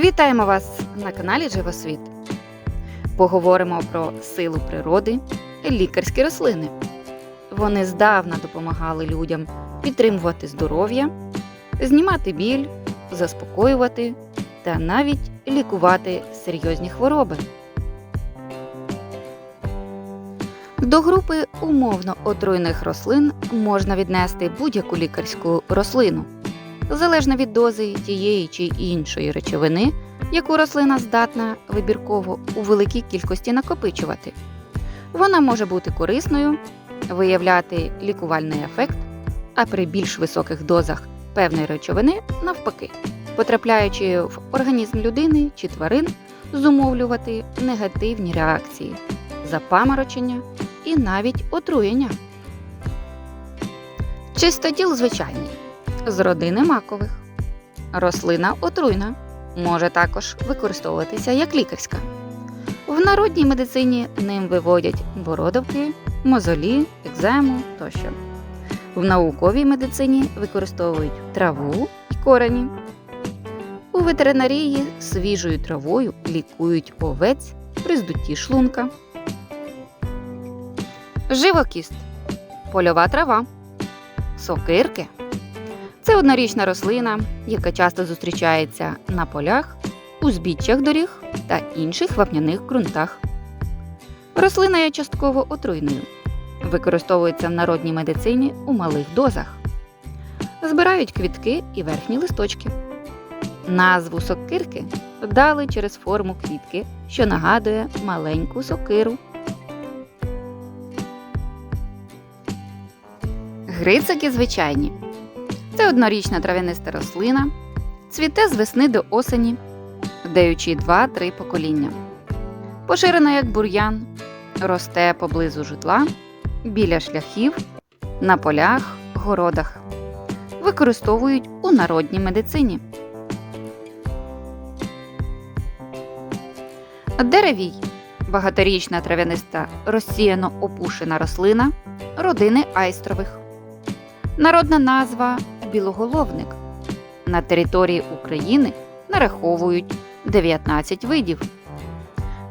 Вітаємо вас на каналі Живосвіт. Поговоримо про силу природи, лікарські рослини. Вони здавна допомагали людям підтримувати здоров'я, знімати біль, заспокоювати та навіть лікувати серйозні хвороби. До групи умовно отруйних рослин можна віднести будь-яку лікарську рослину, залежно від дози тієї чи іншої речовини, яку рослина здатна вибірково у великій кількості накопичувати. Вона може бути корисною, виявляти лікувальний ефект, а при більш високих дозах певної речовини навпаки, потрапляючи в організм людини чи тварин, зумовлювати негативні реакції, запаморочення і навіть отруєння. Чистоділ звичайний з родини макових. Рослина отруйна, може також використовуватися як лікарська. В народній медицині ним виводять бородавки, мозолі, екзему тощо. В науковій медицині використовують траву і корені. У ветеринарії свіжою травою лікують овець при здутті шлунка. Живокіст польова трава, сокирки. Це однорічна рослина, яка часто зустрічається на полях, узбіччях доріг та інших вапняних ґрунтах. Рослина є частково отруйною. Використовується в народній медицині у малих дозах. Збирають квітки і верхні листочки. Назву сокирки дали через форму квітки, що нагадує маленьку сокиру. Грицики звичайні. Це однорічна трав'яниста рослина, цвіте з весни до осені, даючи 2-3 покоління. Поширена як бур'ян, росте поблизу житла, біля шляхів, на полях, городах. Використовують у народній медицині. Деревій багаторічна трав'яниста розсіяно опушена рослина родини айстрових. Народна назва білоголовник. На території України нараховують 19 видів.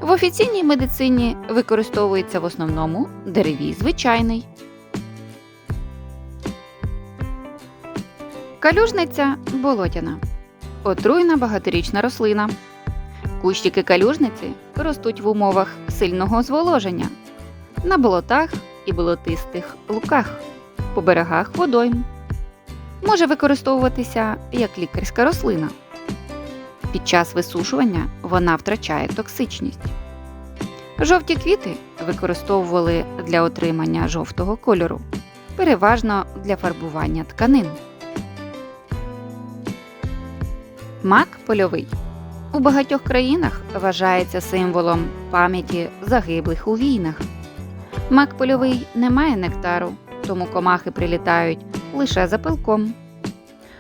В офіційній медицині використовується в основному деревій звичайний. Калюжниця болотяна. Отруйна багаторічна рослина. Кущики калюжниці ростуть в умовах сильного зволоження на болотах і болотистих луках по берегах водойм. Може використовуватися як лікарська рослина. Під час висушування вона втрачає токсичність. Жовті квіти використовували для отримання жовтого кольору, переважно для фарбування тканин. Мак польовий у багатьох країнах вважається символом пам'яті загиблих у війнах. Мак польовий не має нектару, тому комахи прилітають лише за пилком.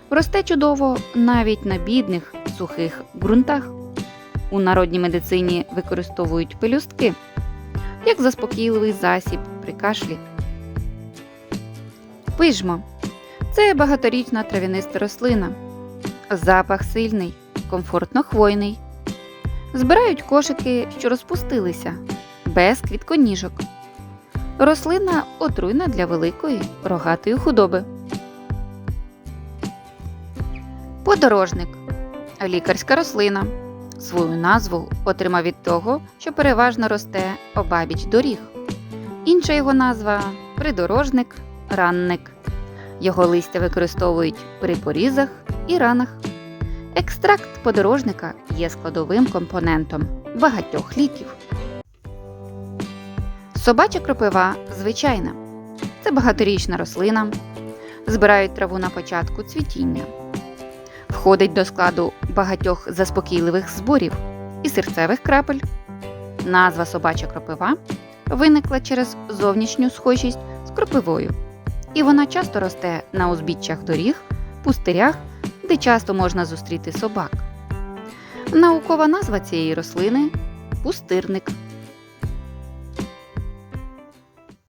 Росте чудово навіть на бідних сухих ґрунтах. У народній медицині використовують пелюстки як заспокійливий засіб при кашлі. Пижмо це багаторічна трав'яниста рослина. Запах сильний, комфортно хвойний. Збирають кошики, що розпустилися, без квітконіжок. Рослина отруйна для великої рогатої худоби. Подорожник лікарська рослина. Свою назву отримав від того, що переважно росте обабіч доріг. Інша його назва придорожник, ранник. Його листя використовують при порізах і ранах. Екстракт подорожника є складовим компонентом багатьох ліків. Собача кропива звичайна. Це багаторічна рослина. Збирають траву на початку цвітіння. Входить до складу багатьох заспокійливих зборів і серцевих крапель. Назва собача кропива виникла через зовнішню схожість з кропивою, і вона часто росте на узбіччях доріг, пустирях, де часто можна зустріти собак. Наукова назва цієї рослини пустирник.